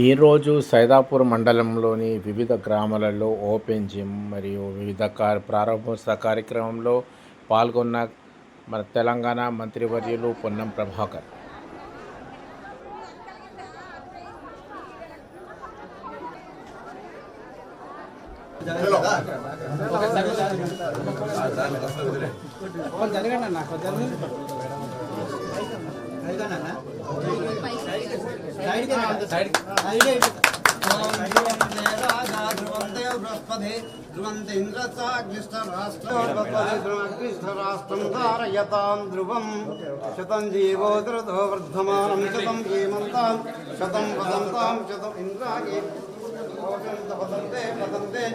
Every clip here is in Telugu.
ఈరోజు సైదాపూర్ మండలంలోని వివిధ గ్రామాలలో ఓపెన్ జిమ్ మరియు వివిధ కార్ ప్రారంభోత్సవ కార్యక్రమంలో పాల్గొన్న మన తెలంగాణ మంత్రివర్యులు పొన్నం ప్రభాకర్. జరగండి అన్న కొద్దిగా ధ్రువంతేంద్రసాగ్నిష్టరాష్ట్రం ధ్రువం శతం జీవో ధృతో వర్ధమానం శతం హేమంతాం శతం వదంతాం శతం ఇంద్రాగే వదంతే వదంతే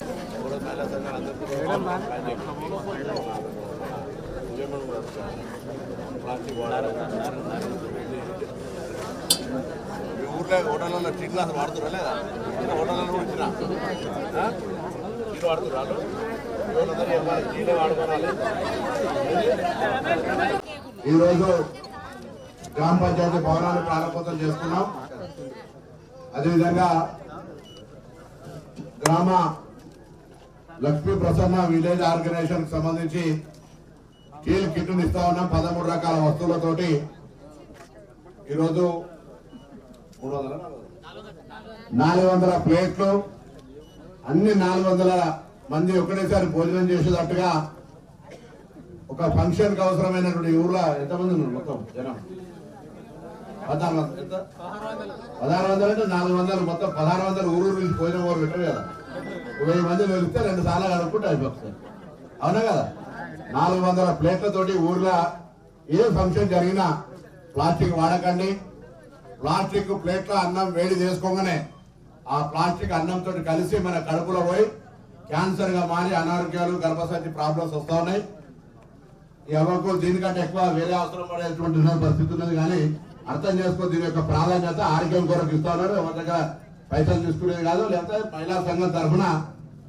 మీ ఊర్లో హోటల్లో టీ గ్లాస్ వాడుతురా లేదా? ఇంకా హోటల్లో కూడా ఇచ్చిన? టీలు వాడుతురా టీలే వాడుకోవాలి ఈరోజు గ్రామ పంచాయతీ భవనాన్ని ప్రారంభోత్సవం చేసుకున్నాం అదేవిధంగా గ్రామ లక్ష్మీ ప్రసన్న విలేజ్ ఆర్గనైజేషన్ సంబంధించి కీల్ కిట్ను ఇస్తా ఉన్నాం. పదమూడు రకాల వస్తువులతోటి. ఈరోజు మూడు వందల నాలుగు వందల ప్లేట్లు. అన్ని నాలుగు వందల మంది ఒకటేసారి భోజనం చేసేటట్టుగా ఒక ఫంక్షన్కు అవసరమైనటువంటి ఊర్లో ఎంతమంది ఉన్నారు మొత్తం జనం? పదహారు వందలు. పదహారు వందలు అంటే నాలుగు వందలు. మొత్తం పదహారు వందలు ఊరు నుంచి పోయిన ఊరు పెట్టరు కదా. వెయ్యి మంది వెళ్తే రెండు సార్లు కనుక్కుంటే అయిపోతుంది. అవునా కదా? నాలుగు వందల ప్లేట్లతోటి ఊర్లో ఏ ఫంక్షన్ జరిగినా ప్లాస్టిక్ వాడకండి. ప్లాస్టిక్ ప్లేట్ల అన్నం వేడి చేసుకోగానే ఆ ప్లాస్టిక్ అన్నంతో కలిసి మన కడుపులో పోయి క్యాన్సర్గా మారి అనారోగ్యాలు గర్భసంచి ప్రాబ్లమ్స్ వస్తూ ఉన్నాయి. ఈ దీనికంటే ఎక్కువ వేరే అవసరం పడేటువంటి పరిస్థితి ఉన్నది కానీ అర్థం చేసుకో దీని యొక్క ప్రాధాన్యత ఆరోగ్యం కొరకు ఇస్తా ఉన్నారు. ఎవరి దగ్గర పైసలు తీసుకునేది కాదు లేకపోతే మహిళా సంఘం తరఫున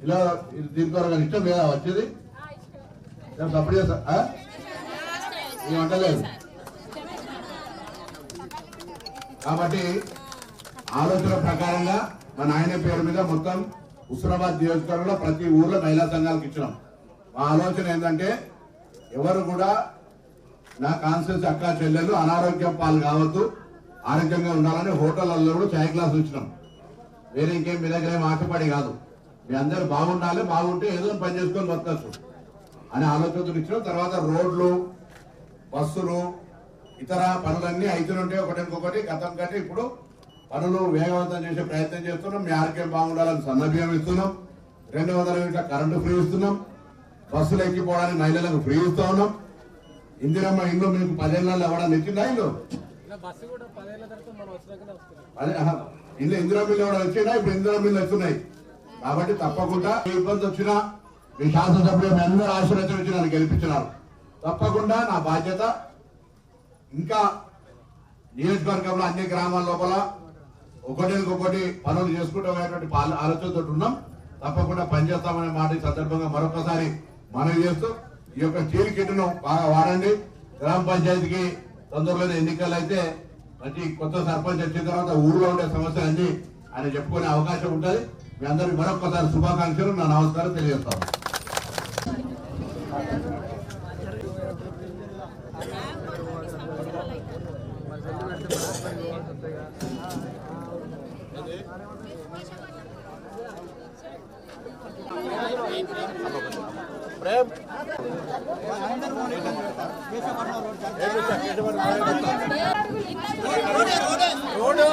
ఇలా ఇది దీని కొరకు ఇష్టం లేదా వచ్చేది? సపోర్ట్ చేస్తా అంటలేదు? కాబట్టి ఆలోచన ప్రకారంగా మన ఆయన పేరు మీద మొత్తం హుస్నాబాద్ నియోజకవర్గంలో ప్రతి ఊర్లో మహిళా సంఘాలకు ఇచ్చినాం. మా ఆలోచన ఏంటంటే ఎవరు కూడా నా కాన్సెన్స్ అక్క చెల్లెలు అనారోగ్యం పాలు కావద్దు ఆరోగ్యంగా ఉండాలని హోటళ్ళలో కూడా ఛాయ్ క్లాస్ ఇచ్చినాం. వేరే ఇంకేం మీ దగ్గర ఏం ఆశపడి కాదు. మీ అందరు బాగుండాలి బాగుంటే ఏదో పని చేసుకొని బతకచ్చు. అనే ఆలోచనతో ఇచ్చిన తర్వాత రోడ్లు బస్సులు ఇతర పనులన్నీ అవుతుంటే ఒకటికొకటి గతం కంటే ఇప్పుడు పనులు వేగవంతం చేసే ప్రయత్నం చేస్తున్నాం. మీ ఆరోగ్యం బాగుండాలని సందర్భం ఇస్తున్నాం. రెండు వందల యూనిట్ల కరెంటు ఫ్రీ ఇస్తున్నాం. బస్సులు ఎక్కిపోవడానికి మహిళలకు ఫ్రీ ఇస్తా ఉన్నాం. ఇందిరమ్మ ఇల్లు మీకు పదేళ్ళలో ఎవడన్నా ఇచ్చిందా ఇల్లు? అదే ఇల్లు ఇందిరా మిల్లు కూడా వచ్చినా ఇప్పుడు ఇందిరా మిల్లు వస్తున్నాయి. కాబట్టి తప్పకుండా ఇబ్బంది వచ్చినా మీ శాసనసభ్యులు మీ అందరూ ఆశీర్వచనం ఇచ్చి నన్ను గెలిపించినారు. తప్పకుండా నా బాధ్యత ఇంకా నియోజకవర్గంలో అన్ని గ్రామాల లోపల ఒకటికొకటి పనులు చేసుకుంటామనేటువంటి ఆలోచనతో ఉన్నాం. తప్పకుండా పనిచేస్తామనే మాట ఈ సందర్భంగా మరొకసారి మనవి చేస్తూ ఈ యొక్క స్టీల్ కిట్ను బాగా వాడండి. గ్రామ పంచాయతీకి తొందరలోనే ఎన్నికలు అయితే ప్రతి కొత్త సర్పంచ్ వచ్చిన తర్వాత ఊళ్ళో ఉండే సమస్యలన్నీ ఆయన చెప్పుకునే అవకాశం ఉంటుంది. మీ అందరికి మరొకసారి శుభాకాంక్షలు. నా నమస్కారం తెలియజేస్తాను. ప్రేమ్. రోడ్డు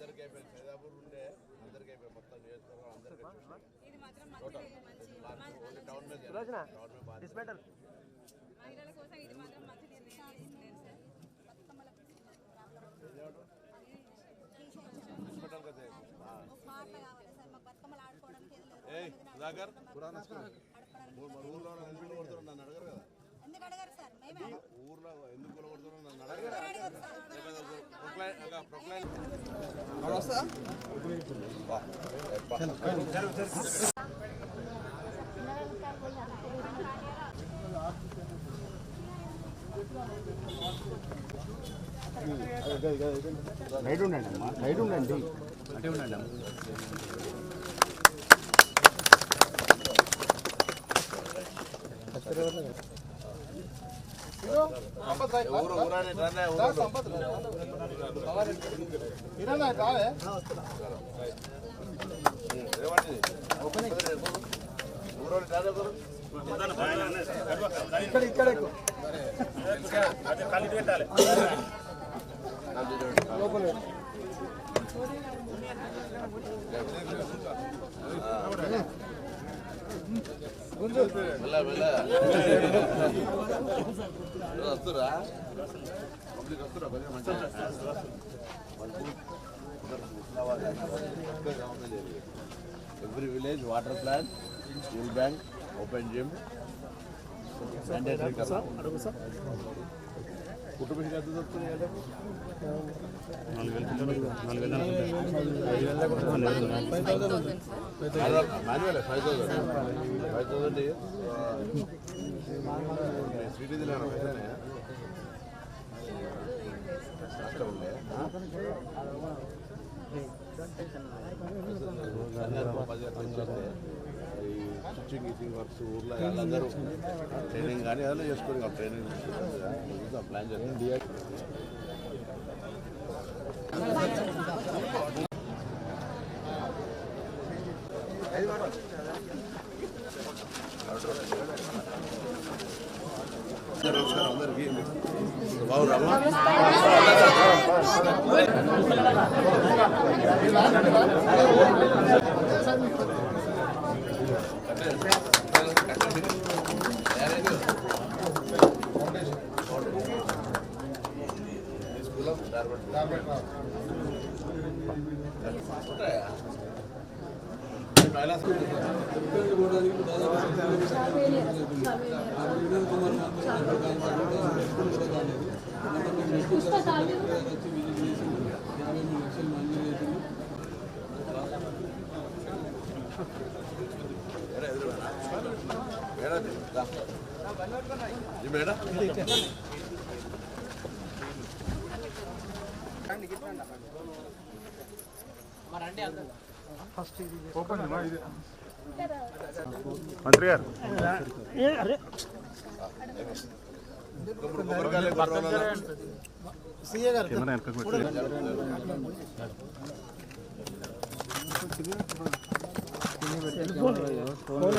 అందరికీ అయిపోయింది. సైదాపూర్ ఉండే అందరికీ అయిపోయింది. మొత్తం నియోజకవర్గం అందరికీ వచ్చేసినాయి. ఇది మాత్రం మంచి మంచి ఓన్లీ టౌన్ మీద. టౌన్ మీద బాగా మహిళల కోసం ఇది మాత్రం మంచి నిర్ణయం తీసుకున్నారు సార్. హాస్పిటల్ కదా ఆ. పాటలు కావాలి సార్ మాకు బతుకమ్మలు ఆడుకోవడానికి ఏది లేదు. ఏయ్ సుధాకర్ మరి ఊర్లో ఎందుకు కొడుతున్నావు నన్ను అడగరు కదా ఎందుకు అడగారు సార్ మేమే ఊర్లో ఎందుకు కొడుతున్నావు నన్ను అడగరు కదా ప్రొక్లైన్ ఒక ప్రొక్లైన్ రైట్ ఉండండి అమ్మా రైట్ ఉండండి ఊరు ఊరాని రానే ఊరు ఇక్కడ ఇక్కడ ఎక్కువ. వెళ్ళ every village water plant school bank open gym కుటుంబ ఎంత దొరుకుతున్నాయి manual five thousand five thousand stitching గిచ్చింగ్ works ఊర్లో వాళ్ళందరూ ట్రైనింగ్ కానీ అదే చేసుకొని ట్రైనింగ్ ప్లాన్ చేస్తాం నమస్కారం అందరికీ బాగున్నామా పుస్తకాలు మంత్రి గారు చేసి గారు మూడు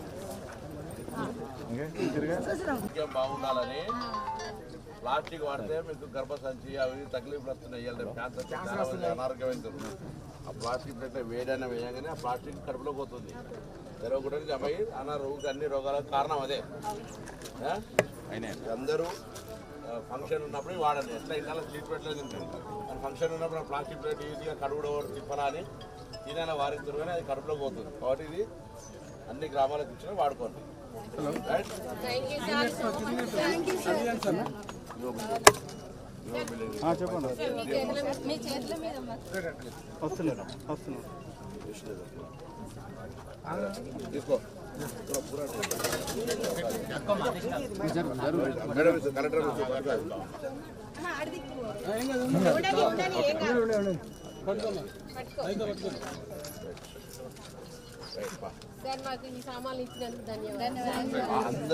ఆరోగ్యం బాగుండాలని ప్లాస్టిక్ వాడితే మీకు గర్భసంచి అవి తక్లీఫ్లు వస్తున్నాయి. క్యాన్సర్ ఆ ప్లాస్టిక్ ప్లేట్ వేడైనా వేయగానే ఆ ప్లాస్టిక్ కడుపులో పోతుంది. తెరవకుండా జమ అయ్యి అనారోగ్య అన్ని రోగాలకు కారణం అదే? అందరూ ఫంక్షన్ ఉన్నప్పుడు వాడండి. ఎట్లా ఇంట్లో స్ట్రీట్ ప్లేట్లో తింటారు. ఫంక్షన్ ఉన్నప్పుడు ప్లాస్టిక్ ప్లేట్ ఈజీగా కడుగుడు తిప్పనా అని తినైనా వారిద్దరు కానీ అది కడుపులో పోతుంది. కాబట్టి ఇది అన్ని గ్రామాలకు ఇచ్చిన వాడుకోండి. హలో చెప్పండి. చేతుల తీసుకో కలెక్టర్ పట్టుకోండి సార్ మాకు ఈ సామాన్లు ఇచ్చినందుకు ధన్యవాదాలు అందరు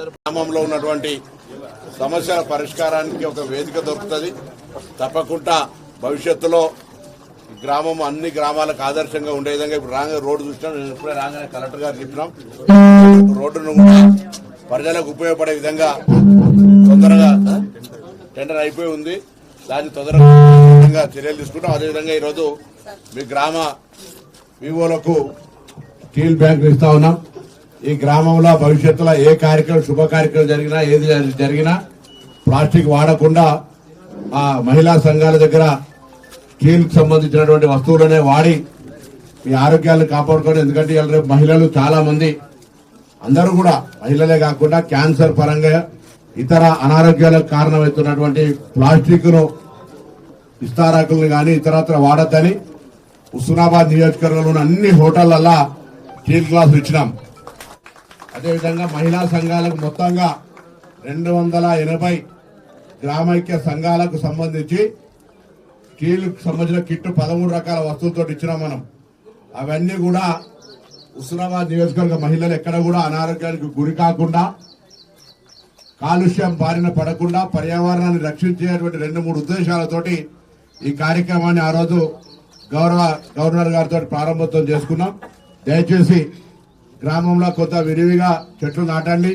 గ్రామంలో ఉన్నటువంటి సమస్యల పరిష్కారానికి ఒక వేదిక దొరుకుతుంది. తప్పకుండా భవిష్యత్తులో గ్రామం అన్ని గ్రామాలకు ఆదర్శంగా ఉండే విధంగా ఇప్పుడు రాగా రోడ్డు చూసినాం నేను ఇప్పుడే రాగానే కలెక్టర్ గారు చెప్పినాం. రోడ్డును ప్రజలకు ఉపయోగపడే విధంగా తొందరగా టెండర్ అయిపోయి ఉంది. దాన్ని తొందరగా విధంగా చర్యలు తీసుకుంటాం. అదేవిధంగా ఈరోజు మీ గ్రామ వివోలకు స్టీల్ బ్యాంకులు ఇస్తా ఉన్నాం. ఈ గ్రామంలో భవిష్యత్తులో ఏ కార్యక్రమం శుభ కార్యక్రమం జరిగినా ఏది జరిగినా ప్లాస్టిక్ వాడకుండా ఆ మహిళా సంఘాల దగ్గర స్టీల్కి సంబంధించినటువంటి వస్తువులనే వాడి మీ ఆరోగ్యాలను కాపాడుకోండి ఎందుకంటే ఇలా రేపు మహిళలు చాలామంది అందరూ కూడా మహిళలే కాకుండా క్యాన్సర్ పరంగా ఇతర అనారోగ్యాలకు కారణమవుతున్నటువంటి ప్లాస్టిక్ను ను కానీ ఇతరత్ర వాడద్దని హుస్నాబాద్ నియోజకవర్గంలోని అన్ని హోటళ్ళలో స్టీల్ గ్లాసులు ఇచ్చినాం. అదేవిధంగా మహిళా సంఘాలకు మొత్తంగా రెండు వందల ఎనభై గ్రామైక్య సంఘాలకు సంబంధించి స్టీల్కి సంబంధించిన కిట్టు పదమూడు రకాల వస్తువులతో ఇచ్చినాం మనం. అవన్నీ కూడా హుస్నాబాద్ నియోజకవర్గ మహిళలు ఎక్కడ కూడా అనారోగ్యానికి గురి కాకుండా కాలుష్యం బారిన పడకుండా పర్యావరణాన్ని రక్షించేటువంటి రెండు మూడు ఉద్దేశాలతోటి ఈ కార్యక్రమాన్ని ఆ రోజు గౌరవ గవర్నర్ గారితో ప్రారంభోత్సవం చేసుకున్నాం. దయచేసి గ్రామంలో కొంత విరివిగా చెట్లు నాటండి.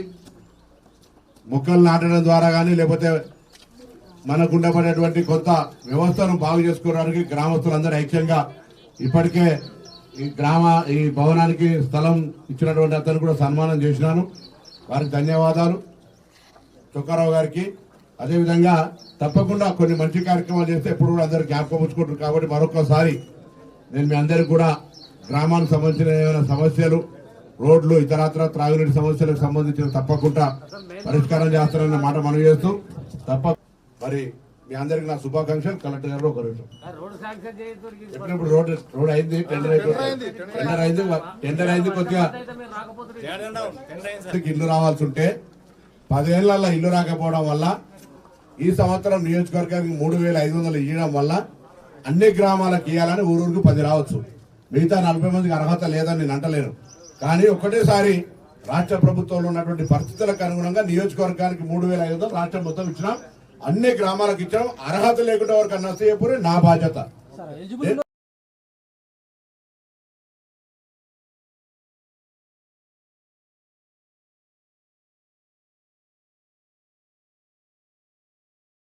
మొక్కలు నాటడం ద్వారా కానీ లేకపోతే మనకు ఉండబడేటువంటి కొంత వ్యవస్థను బాగు చేసుకోవడానికి గ్రామస్తులందరూ ఐక్యంగా ఇప్పటికే ఈ గ్రామ ఈ భవనానికి స్థలం ఇచ్చినటువంటి అతను కూడా సన్మానం చేసినాను. వారికి ధన్యవాదాలు. చుక్కారావు గారికి. అదేవిధంగా తప్పకుండా కొన్ని మంచి కార్యక్రమాలు చేస్తే ఎప్పుడు కూడా అందరూ జ్ఞాపకం ఉంచుకుంటారు కాబట్టి మరొకసారి నేను మీ అందరికి కూడా గ్రామానికి సంబంధించిన ఏమైనా సమస్యలు రోడ్లు ఇతరత్ర త్రాగునీటి సమస్యలకు సంబంధించిన తప్పకుండా పరిష్కారం చేస్తారన్న మాట మనం చేస్తూ తప్ప మరి మీ అందరికి నా శుభాకాంక్షలు. కలెక్టర్ గారు ఒక ఇప్పుడు రోడ్ రోడ్ అయింది? టెండర్ అయిపోయింది. టెండర్ అయింది టెండర్ అయింది. కొద్దిగా. ఇల్లు రావాల్సి ఉంటే పదేళ్ళలో ఇల్లు రాకపోవడం వల్ల ఈ సంవత్సరం నియోజకవర్గానికి మూడు వేల ఐదు వందలు ఇవ్వడం వల్ల అన్ని గ్రామాలకు ఇవ్వాలని ఊరూరికి పది రావచ్చు. మిగతా నలభై మందికి అర్హత లేదని నేను అంటలేను. కానీ ఒకటేసారి రాష్ట్ర ప్రభుత్వంలో ఉన్నటువంటి పరిస్థితులకు అనుగుణంగా నియోజకవర్గానికి మూడు వేల ఐదు వందలు రాష్ట్రం మొత్తం ఇచ్చినాం. అన్ని గ్రామాలకు ఇచ్చాం. అర్హత లేకుండా వరకు నష్టపోయి నా బాధ్యత.